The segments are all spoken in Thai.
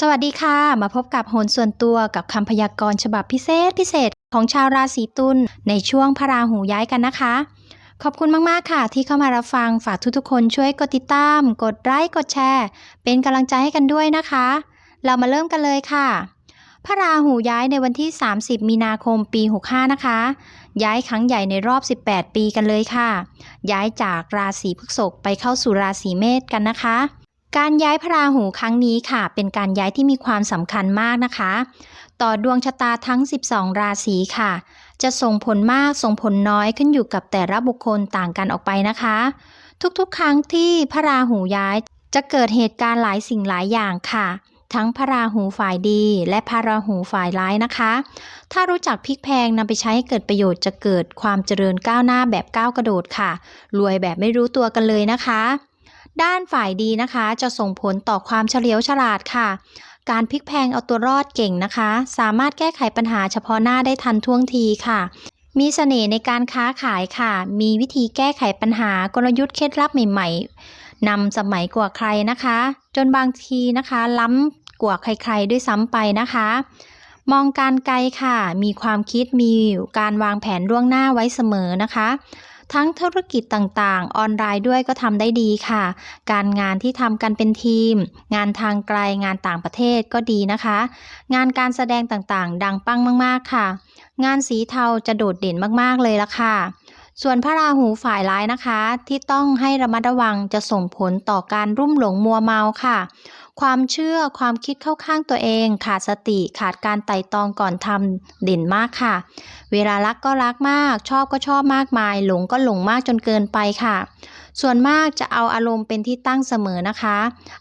สวัสดีค่ะ มาพบกับโหนส่วนตัวกับคำพยากรณ์ฉบับพิเศษพิเศษของชาวราศีตุลในช่วงพระราหูย้ายกันนะคะ ขอบคุณมาก ๆ ค่ะ ที่เข้ามารับฟังฝากทุกๆคนช่วยกดติดตาม กดไลค์กดแชร์ เป็นกำลังใจให้กันด้วยนะคะ เรามาเริ่มกันเลยค่ะ พระราหูย้ายในวันที่ 30 มีนาคมปี 65 นะคะ ย้ายครั้งใหญ่ในรอบ 18 ปีกันเลยค่ะ ย้ายจากราศีพฤษภไปเข้าสู่ราศีเมษกันนะคะ การย้ายพระราหูครั้งนี้ค่ะ เป็นการย้ายที่มีความสำคัญมากนะคะ ต่อดวงชะตาทั้ง 12 ราศีค่ะ จะส่งผลมากส่งผลน้อยขึ้นอยู่กับแต่ละบุคคลต่างกันออกไปนะคะ ทุกๆ ครั้งที่พระราหูย้ายจะเกิดเหตุการณ์หลายสิ่งหลายอย่างค่ะ ทั้งพระราหูฝ่ายดีและพระราหูฝ่ายร้ายนะคะ ถ้ารู้จักพลิกแพลงนำไปใช้ให้เกิดประโยชน์จะเกิดความเจริญก้าวหน้าแบบก้าวกระโดดค่ะ รวยแบบไม่รู้ตัวกันเลยนะคะ ด้านฝ่ายดีนะคะ จะส่งผลต่อความเฉลียวฉลาดค่ะ การพลิกแพงเอาตัวรอดเก่งนะคะ สามารถแก้ไขปัญหาเฉพาะหน้าได้ทันท่วงทีค่ะ มีเสน่ห์ในการค้าขายค่ะ มีวิธีแก้ไขปัญหากลยุทธ์เคล็ดลับใหม่ๆนำสมัยกว่าใครนะคะ จนบางทีนะคะ ล้ำกว่าใครๆด้วยซ้ำไปนะคะมองการไกลค่ะ มีความคิดมีการวางแผนล่วงหน้าไว้เสมอนะคะ ทั้งธุรกิจต่างๆ ออนไลน์ด้วยก็ทำได้ดีค่ะ การงานที่ทำกันเป็นทีม งานทางไกลงานต่างประเทศก็ดีนะคะ งานการแสดงต่างๆ ดังปังมากๆค่ะ งานสีเทาจะโดดเด่นมากๆเลยละค่ะ ส่วนพระราหูฝ่ายร้ายนะคะ ที่ต้องให้ระมัดระวังจะส่งผลต่อการรุ่มหลงมัวเมาค่ะ ความเชื่อความคิดเข้าข้างตัวเอง ขาดสติขาดการไต่ตองก่อนทำเด่นมากค่ะ เวลารักก็รักมาก ชอบก็ชอบมากมาย หลงก็หลงมากจนเกินไปค่ะ ส่วนมากจะเอาอารมณ์เป็นที่ตั้งเสมอนะคะ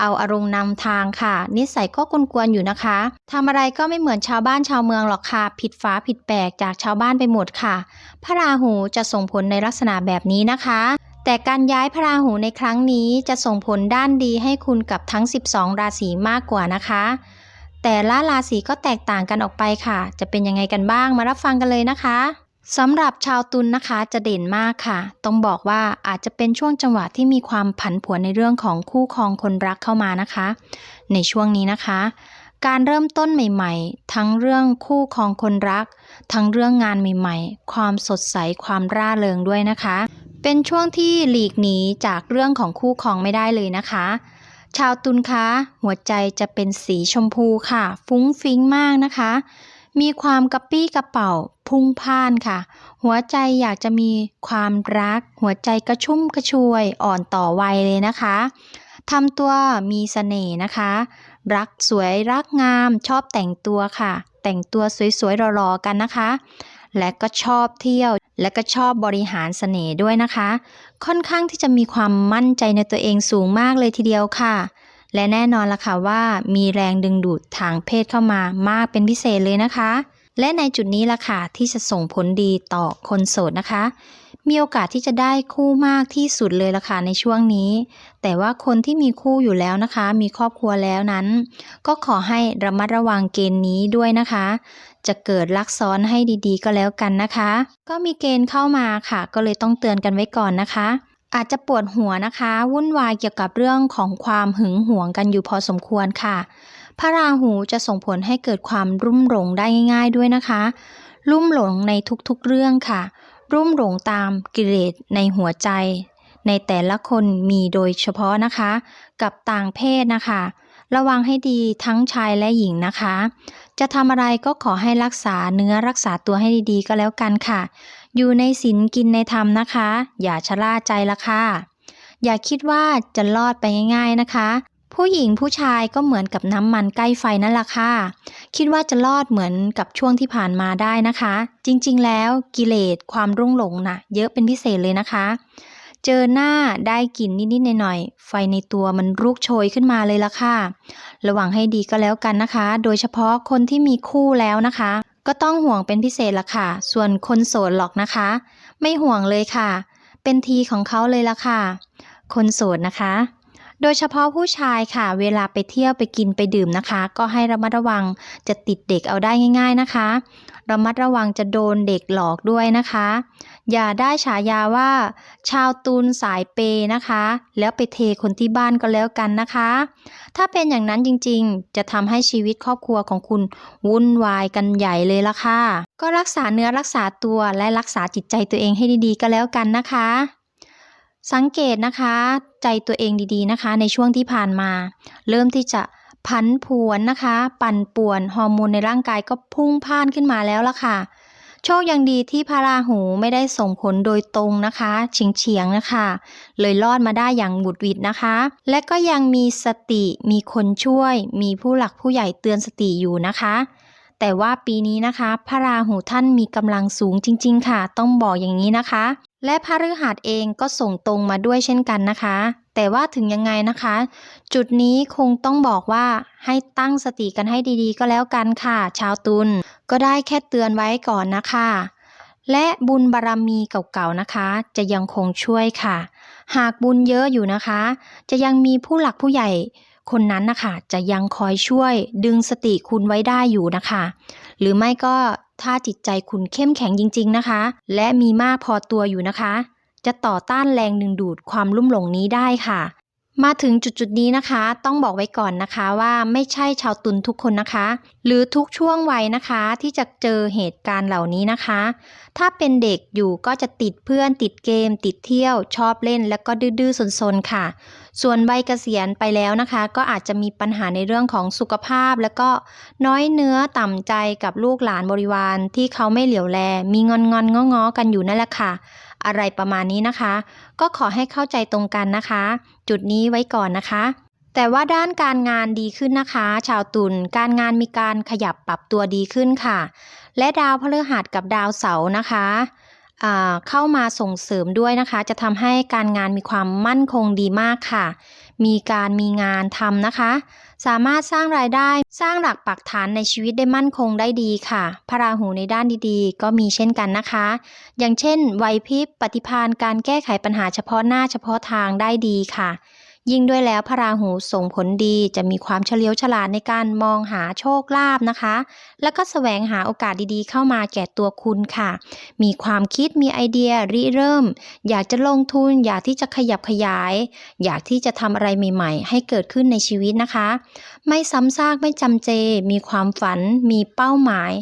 เอาอารมณ์นำทางค่ะ นิสัยก็กวนๆอยู่นะคะทำอะไรก็ไม่เหมือนชาวบ้านชาวเมืองหรอกค่ะ ผิดฟ้าผิดแปลกจากชาวบ้านไปหมดค่ะ พระราหูจะส่งผลในลักษณะแบบนี้นะคะ แต่การย้ายพระราหูในครั้งนี้จะส่งผลด้านดีให้คุณกับทั้ง 12 ราศีมากกว่านะคะ แต่ละราศีก็แตกต่างกันออกไปค่ะ จะเป็นยังไงกันบ้างมารับฟังกันเลยนะคะสำหรับชาวตุลนนะคะจะเด่นมากค่ะ ต้องบอกว่าอาจจะเป็นช่วงจังหวะที่มีความผันผวนในเรื่องของคู่ครองคนรักเข้ามานะคะ ในช่วงนี้นะคะ การเริ่มต้นใหม่ ๆ ทั้งเรื่องคู่ครองคนรัก ทั้งเรื่องงานใหม่ ๆ ความสดใสความร่าเริงด้วยนะคะ เป็นช่วงที่หลีกหนีจากเรื่องของคู่ครองไม่ได้เลยนะคะ ชาวตุลคะ หัวใจจะเป็นสีชมพูค่ะ ฟุ้งฟิ้งมากนะคะ มีความกระปี้กระเป๋าพุ่งพ่านค่ะ หัวใจอยากจะมีความรัก หัวใจกระชุ่มกระชวยอ่อนต่อวัยเลยนะคะทำตัวมีเสน่ห์นะคะ รักสวยรักงามชอบแต่งตัวค่ะ แต่งตัวสวยๆหล่อๆกันนะคะ และก็ชอบเที่ยว และก็ชอบบริหารเสน่ห์ด้วยนะคะ ค่อนข้างที่จะมีความมั่นใจในตัวเองสูงมากเลยทีเดียวค่ะ และแน่นอนละค่ะว่ามีแรงดึงดูดทางเพศเข้ามามากเป็นพิเศษเลยนะคะ และในจุดนี้ละค่ะที่จะส่งผลดีต่อคนโสดนะคะ มีโอกาสที่จะได้คู่มากที่สุดเลยล่ะค่ะในช่วงนี้ แต่ว่าคนที่มีคู่อยู่แล้วนะคะ มีครอบครัวแล้วนั้น ก็ขอให้ระมัดระวังเกณฑ์นี้ด้วยนะคะ จะเกิดลักซ้อนให้ดีๆ ก็แล้วกันนะคะ ก็มีเกณฑ์เข้ามาค่ะ ก็เลยต้องเตือนกันไว้ก่อนนะคะอาจจะปวดหัวนะคะ วุ่นวายเกี่ยวกับเรื่องของความหึงหวงกันอยู่พอสมควรค่ะ พระราหูจะส่งผลให้เกิดความรุ่มหลงได้ง่าย ๆด้วยนะคะ รุ่มหลงในทุกๆเรื่องค่ะ รุ่มหลงตามกิเลสในหัวใจ ในแต่ละคนมีโดยเฉพาะนะคะ กับต่างเพศนะคะ ระวังให้ดีทั้งชายและหญิงนะคะ จะทำอะไรก็ขอให้รักษาเนื้อรักษาตัวให้ดีๆ ก็แล้วกันค่ะ อยู่ในศีลกินในธรรมนะคะ อย่าชะล่าใจละค่ะอย่าคิดว่าจะรอดไปง่าย ๆนะคะ ผู้หญิงผู้ชายก็เหมือนกับน้ำมันใกล้ไฟนั่นแหละค่ะ คิดว่าจะรอดเหมือนกับช่วงที่ผ่านมาได้นะคะ จริงๆ แล้วกิเลสความรุ่งหลงนะ่ะ เยอะเป็นพิเศษเลยนะคะ เจอหน้าได้กลิ่นนิดๆหน่อยๆไฟในตัวมันรุกโชยขึ้นมาเลยละค่ะ ระวังให้ดีก็แล้วกันนะคะ โดยเฉพาะคนที่มีคู่แล้วนะคะ ก็ต้องห่วงเป็นพิเศษละค่ะ ส่วนคนโสดหรอกนะคะ ไม่ห่วงเลยค่ะ เป็นทีของเขาเลยละค่ะ คนโสดนะคะ โดยเฉพาะผู้ชายค่ะ เวลาไปเที่ยวไปกินไปดื่มนะคะ ก็ให้ระมัดระวังจะติดเด็กเอาได้ง่าย ๆนะคะ ระมัดระวังจะโดนเด็กหลอกด้วยนะคะ อย่าได้ฉายาว่า ชาวตูนสายเปย์นะคะ แล้วไปเทคนที่บ้านก็แล้วกันนะคะ ถ้าเป็นอย่างนั้นจริงๆ จะทำให้ชีวิตครอบครัวของคุณวุ่นวายกันใหญ่เลยละค่ะ ก็รักษาเนื้อรักษาตัวและรักษาจิตใจตัวเองให้ดีๆก็แล้วกันนะคะ สังเกตนะคะใจตัวเองดีๆนะคะ ในช่วงที่ผ่านมา เริ่มที่จะพันผวนนะคะ ปั่นป่วนฮอร์โมนในร่างกายก็พุ่งพ่านขึ้นมาแล้วละค่ะ โชคยังดีที่พระราหูไม่ได้ส่งผลโดยตรงนะคะเฉียงเฉียงๆนะคะ เลยรอดมาได้อย่างบุดวิดนะคะ และก็ยังมีสติมีคนช่วย มีผู้หลักผู้ใหญ่เตือนสติอยู่นะคะแต่ว่าปีนี้นะคะ พระราหูท่านมีกำลังสูงจริง ๆ ค่ะ ต้องบอกอย่างนี้นะคะ และพระฤหัสเองก็ส่งตรงมาด้วยเช่นกันนะคะ แต่ว่าถึงยังไงนะคะ จุดนี้คงต้องบอกว่าให้ตั้งสติกันให้ดีๆ ก็แล้วกันค่ะ ชาวตุลก็ได้แค่เตือนไว้ก่อนนะคะ และบุญบารรมีเก่าๆนะคะ จะยังคงช่วยค่ะ หากบุญเยอะอยู่นะคะ จะยังมีผู้หลักผู้ใหญ่คนนั้นนะคะจะยังคอยช่วยดึงสติคุณไว้ได้อยู่นะคะ หรือไม่ก็ ถ้าจิตใจคุณเข้มแข็งจริง ๆนะคะ และมีมากพอตัวอยู่นะคะ จะต่อต้านแรงดึงดูดความลุ่มหลงนี้ได้ค่ะ มาถึงจุดๆนี้นะคะ ต้องบอกไว้ก่อนนะคะว่าไม่ใช่ชาวตุลทุกคนนะคะ หรือทุกช่วงวัยนะคะที่จะเจอเหตุการณ์เหล่านี้นะคะ ถ้าเป็นเด็กอยู่ก็จะติดเพื่อนติดเกม ติดเที่ยว ชอบเล่น แล้วก็ดื้อๆซนๆค่ะ ส่วนใบเกษียณไปแล้วนะคะ ก็อาจจะมีปัญหาในเรื่องของสุขภาพ แล้วก็น้อยเนื้อต่ำใจกับลูกหลานบริวารที่เขาไม่เหลียวแล มีงอนงอนๆง้อๆกันอยู่นั่นแหละค่ะ อะไรประมาณนี้นะคะ ก็ขอให้เข้าใจตรงกันนะคะ จุดนี้ไว้ก่อนนะคะ แต่ว่าด้านการงานดีขึ้นนะคะ ชาวตุลการงานมีการขยับปรับตัวดีขึ้นค่ะ และดาวพฤหัสกับดาวเสาร์นะคะเข้ามาส่งเสริมด้วยนะคะ จะทำให้การงานมีความมั่นคงดีมากค่ะ มีการมีงานทำนะคะ สามารถสร้างรายได้สร้างหลักปักฐานในชีวิตได้มั่นคงได้ดีค่ะ พระราหูในด้านดีๆ ก็มีเช่นกันนะคะ อย่างเช่นไหวพริบปฏิพานการแก้ไขปัญหาเฉพาะหน้าเฉพาะทางได้ดีค่ะ ยิ่งด้วยแล้วพระราหูส่งผลดีจะมีความเฉลียวฉลาดในการมองหาโชคลาภนะคะ แล้วก็แสวงหาโอกาสดีๆ เข้ามาแก่ตัวคุณค่ะ มีความคิดมีไอเดียริเริ่ม อยากจะลงทุน อยากที่จะขยับขยาย อยากที่จะทำอะไรใหม่ๆ ให้เกิดขึ้นในชีวิตนะคะ ไม่ซ้ำซากไม่จำเจ มีความฝัน มีเป้าหมาย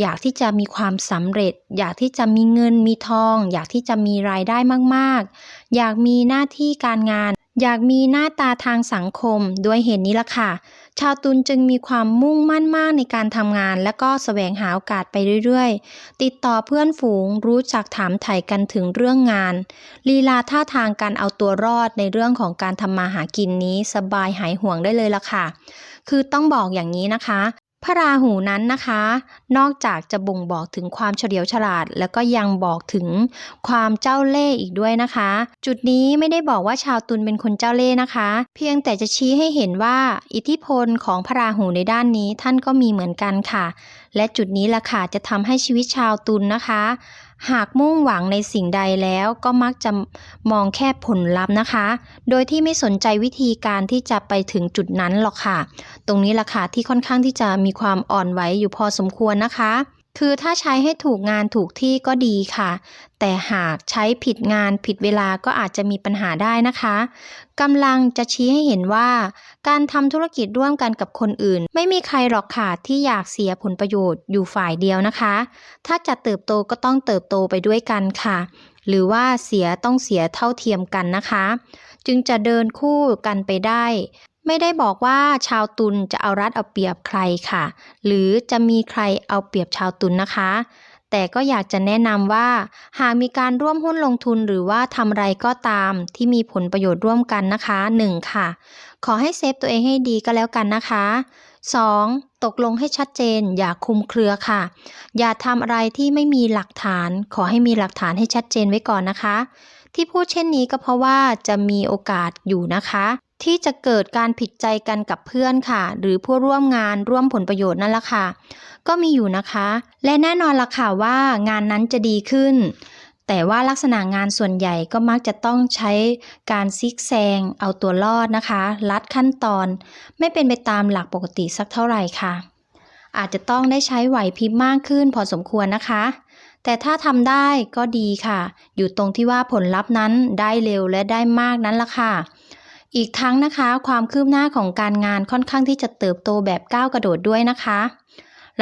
อยากที่จะมีความสำเร็จ อยากที่จะมีเงินมีทอง อยากที่จะมีรายได้มาก ๆ อยากมีหน้าที่การงาน อยากมีหน้าตาทางสังคมด้วยเหตุนี้ละค่ะ ชาวตุลจึงมีความมุ่งมั่นมากในการทำงาน และก็แสวงหาโอกาสไปเรื่อยๆ ติดต่อเพื่อนฝูงรู้จักถามไถ่กันถึงเรื่องงาน ลีลาท่าทางการเอาตัวรอดในเรื่องของการทำมาหากินนี้สบายหายห่วงได้เลยละค่ะ คือต้องบอกอย่างนี้นะคะ พระราหูนั้นนะคะ นอกจากจะบ่งบอกถึงความเฉลียวฉลาด แล้วก็ยังบอกถึงความเจ้าเล่ห์อีกด้วยนะคะ จุดนี้ไม่ได้บอกว่าชาวตุลเป็นคนเจ้าเล่ห์นะคะ เพียงแต่จะชี้ให้เห็นว่าอิทธิพลของพระราหูในด้านนี้ท่านก็มีเหมือนกันค่ะ และจุดนี้ล่ะค่ะจะทำให้ชีวิตชาวตุลนะคะ หากมุ่งหวังในสิ่งใดแล้วก็มักจะมองแค่ผลลัพธ์นะคะ โดยที่ไม่สนใจวิธีการที่จะไปถึงจุดนั้นหรอกค่ะ ตรงนี้ล่ะค่ะที่ค่อนข้างที่จะมีความอ่อนไหวอยู่พอสมควรนะคะ คือถ้าใช้ให้ถูกงานถูกที่ก็ดีค่ะ แต่หากใช้ผิดงานผิดเวลาก็อาจจะมีปัญหาได้นะคะกำลังจะชี้ให้เห็นว่า การทำธุรกิจร่วมกันกับคนอื่น ไม่มีใครหรอกค่ะที่อยากเสียผลประโยชน์อยู่ฝ่ายเดียวนะคะ ถ้าจะเติบโตก็ต้องเติบโตไปด้วยกันค่ะ หรือว่าเสียต้องเสียเท่าเทียมกันนะคะ จึงจะเดินคู่กันไปได้ ไม่ได้บอกว่าชาวตุลจะเอารัดเอาเปรียบใครค่ะ หรือจะมีใครเอาเปรียบชาวตุลนะคะ แต่ก็อยากจะแนะนำว่า หากมีการร่วมหุ้นลงทุนหรือว่าทำอะไรก็ตามที่มีผลประโยชน์ร่วมกันนะคะ 1. ค่ะ ขอให้เซฟตัวเองให้ดีก็แล้วกันนะคะ 2. ตกลงให้ชัดเจน อย่าคุมเครือค่ะ อย่าทำอะไรที่ไม่มีหลักฐาน ขอให้มีหลักฐานให้ชัดเจนไว้ก่อนนะคะ ที่พูดเช่นนี้ก็เพราะว่าจะมีโอกาสอยู่นะคะ ที่จะเกิดการผิดใจกันกับเพื่อนค่ะ หรือผู้ร่วมงานร่วมผลประโยชน์นั่นแหละค่ะ ก็มีอยู่นะคะ และแน่นอนละค่ะว่างานนั้นจะดีขึ้น แต่ว่าลักษณะงานส่วนใหญ่ก็มักจะต้องใช้การซิกแซง เอาตัวรอดนะคะ ลัดขั้นตอน ไม่เป็นไปตามหลักปกติสักเท่าไหร่ค่ะ อาจจะต้องได้ใช้ไหวพริบมากขึ้นพอสมควรนะคะแต่ถ้าทำได้ก็ดีค่ะ อยู่ตรงที่ว่าผลลัพธ์นั้นได้เร็วและได้มากนั้นละค่ะ อีกทั้งนะคะ ความคืบหน้าของการงานค่อนข้างที่จะเติบโตแบบก้าวกระโดดด้วยนะคะ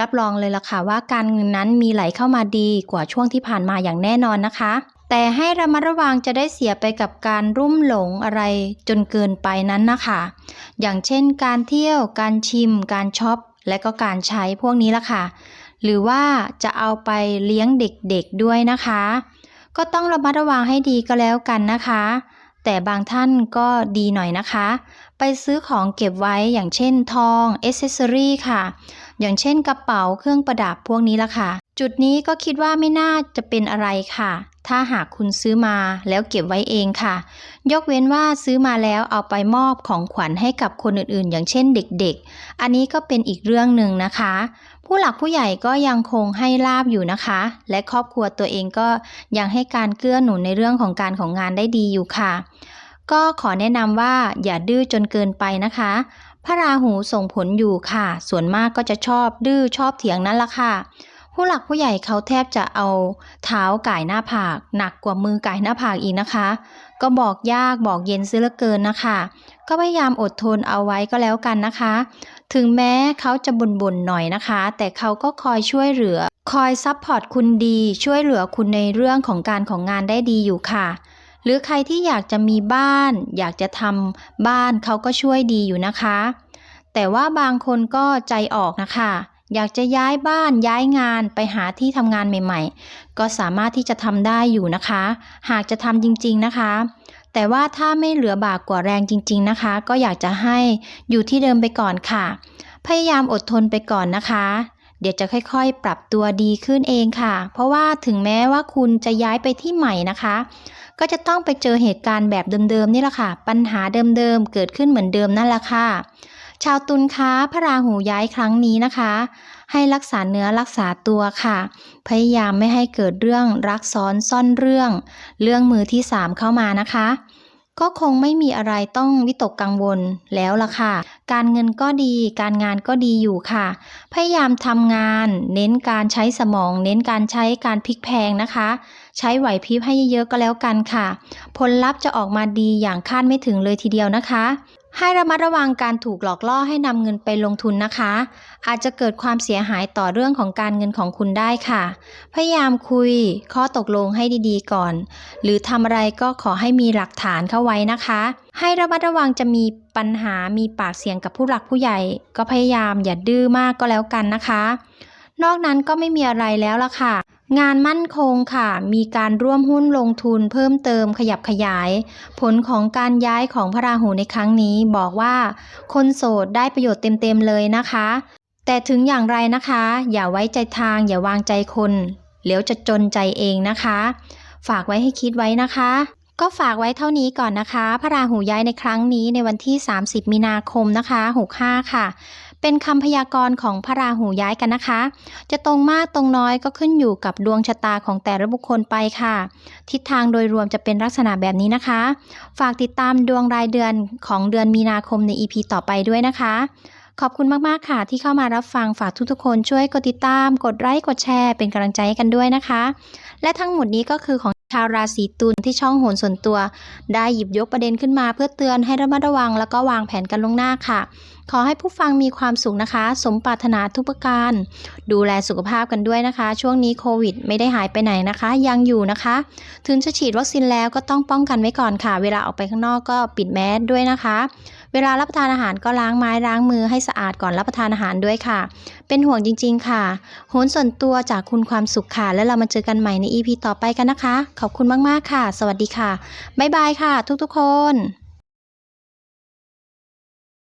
รับรองเลยล่ะค่ะว่าการเงินนั้นมีไหลเข้ามาดีกว่าช่วงที่ผ่านมาอย่างแน่นอนนะคะ แต่ให้ระมัดระวังจะได้เสียไปกับการรุ่มหลงอะไรจนเกินไปนั้นนะคะ อย่างเช่น การเที่ยว การชิม การช็อป และก็การใช้พวกนี้ล่ะค่ะ หรือว่าจะเอาไปเลี้ยงเด็กๆด้วยนะคะ ก็ต้องระมัดระวังให้ดีก็แล้วกันนะคะ แต่บางท่านก็ดีหน่อยนะคะ ไปซื้อของเก็บไว้อย่างเช่นทองเอเซสซอรี่ค่ะ อย่างเช่นกระเป๋าเครื่องประดับพวกนี้ละค่ะ จุดนี้ก็คิดว่าไม่น่าจะเป็นอะไรค่ะ ถ้าหากคุณซื้อมาแล้วเก็บไว้เองค่ะ ยกเว้นว่าซื้อมาแล้วเอาไปมอบของขวัญให้กับคนอื่นๆ อย่างเช่นเด็กๆ อันนี้ก็เป็นอีกเรื่องหนึ่งนะคะ ผู้หลักผู้ใหญ่ก็ยังคงให้ลาบอยู่นะคะ และครอบครัวตัวเองก็ยังให้การเกื้อหนุนในเรื่องของการของงานได้ดีอยู่ค่ะก็ขอแนะนำว่าอย่าดื้อจนเกินไปนะคะ พระราหูส่งผลอยู่ค่ะ ส่วนมากก็จะชอบดื้อชอบเถียงนั่นละค่ะ ผู้หลักผู้ใหญ่เขาแทบจะเอาเท้าก่ายหน้าผาก หนักกว่ามือก่ายหน้าผากอีกนะคะ ก็บอกยากบอกเย็นซะเหลือเกินนะคะ ก็พยายามอดทนเอาไว้ก็แล้วกันนะคะ ถึงแม้เขาจะบ่นๆหน่อยนะคะ แต่เขาก็คอยช่วยเหลือ คอยซัพพอร์ตคุณดี ช่วยเหลือคุณในเรื่องของการของงานได้ดีอยู่ค่ะ หรือใครที่อยากจะมีบ้าน อยากจะทำบ้านเขาก็ช่วยดีอยู่นะคะ แต่ว่าบางคนก็ใจออกนะคะ อยากจะย้ายบ้านย้ายงานไปหาที่ทำงานใหม่ๆ ก็สามารถที่จะทำได้อยู่นะคะ หากจะทำจริงๆนะคะ แต่ว่าถ้าไม่เหลือบากกว่าแรงจริง ๆนะคะ ก็อยากจะให้อยู่ที่เดิมไปก่อนค่ะพยายามอดทนไปก่อนนะคะ เดี๋ยวจะค่อยๆ ปรับตัวดีขึ้นเองค่ะ เพราะว่าถึงแม้ว่าคุณจะย้ายไปที่ใหม่นะคะ ก็จะต้องไปเจอเหตุการณ์แบบเดิมๆนี่แหละค่ะ ปัญหาเดิมๆเกิดขึ้นเหมือนเดิมนั่นแหละค่ะ ชาวตุลค้าพระราหูย้ายครั้งนี้นะคะ ให้รักษาเนื้อรักษาตัวค่ะ พยายามไม่ให้เกิดเรื่องรักซ้อนซ่อนเรื่อง เรื่องมือที่สามเข้ามานะคะ ก็คงไม่มีอะไรต้องวิตกกังวลแล้วล่ะค่ะ การเงินก็ดี การงานก็ดีอยู่ค่ะ พยายามทำงาน เน้นการใช้สมอง เน้นการใช้การพลิกแพลงนะคะ ใช้ไหวพริบให้เยอะๆก็แล้วกันค่ะ ผลลัพธ์จะออกมาดีอย่างคาดไม่ถึงเลยทีเดียวนะคะ ให้ระมัดระวังการถูกหลอกล่อให้นำเงินไปลงทุนนะคะ อาจจะเกิดความเสียหายต่อเรื่องของการเงินของคุณได้ค่ะ พยายามคุยข้อตกลงให้ดีๆก่อน หรือทำอะไรก็ขอให้มีหลักฐานเข้าไว้นะคะ ให้ระมัดระวังจะมีปัญหามีปากเสียงกับผู้หลักผู้ใหญ่ ก็พยายามอย่าดื้อมากก็แล้วกันนะคะ นอกนั้นก็ไม่มีอะไรแล้วละค่ะ งานมั่นคงค่ะ มีการร่วมหุ้นลงทุนเพิ่มเติมขยับขยาย ผลของการย้ายของพระราหูในครั้งนี้บอกว่า คนโสดได้ประโยชน์เต็มๆเลยนะคะ แต่ถึงอย่างไรนะคะ อย่าไว้ใจทางอย่าวางใจคนเดี๋ยวจะจนใจเองนะคะ ฝากไว้ให้คิดไว้นะคะ ก็ฝากไว้เท่านี้ก่อนนะคะ พระราหูย้ายในครั้งนี้ในวันที่ 30 มีนาคมนะคะ 65 ค่ะ เป็นคำพยากรณ์ของพระราหูย้ายกันนะคะ จะตรงมากตรงน้อยก็ขึ้นอยู่กับดวงชะตาของแต่ละบุคคลไปค่ะ ทิศทางโดยรวมจะเป็นลักษณะแบบนี้นะคะ ฝากติดตามดวงรายเดือนของเดือนมีนาคมใน EP ต่อไปด้วยนะคะ ขอบคุณมากๆค่ะ ที่เข้ามารับฟังฝากทุกๆคนช่วยกดติดตาม กดไลค์กดแชร์เป็นกำลังใจให้กันด้วยนะคะ และทั้งหมดนี้ก็คือของ ชาวราศีตุลที่ช่องโหนส่วนตัว ได้หยิบยกประเด็นขึ้นมาเพื่อเตือนให้ระมัดระวัง แล้วก็วางแผนกันล่วงหน้าค่ะ ขอให้ผู้ฟังมีความสุขนะคะ สมปรารถนาทุกประการ ดูแลสุขภาพกันด้วยนะคะ ช่วงนี้โควิด ไม่ได้หายไปไหนนะคะ ยังอยู่นะคะ ถึงจะฉีดวัคซีนแล้วก็ต้องป้องกันไว้ก่อนค่ะ เวลาออกไปข้างนอกก็ปิดแมสด้วยนะคะ เวลารับประทานอาหารก็ล้างไม้ล้างมือให้สะอาดก่อนรับประทานอาหารด้วยค่ะ เป็นห่วงจริง ๆ ค่ะโหนส่วนตัวจากคุณความสุขค่ะ แล้วเรามาเจอกันใหม่ใน EP ต่อไปกันนะคะ ขอบคุณมากๆค่ะ สวัสดีค่ะ บ๊ายบายค่ะ ทุกๆคน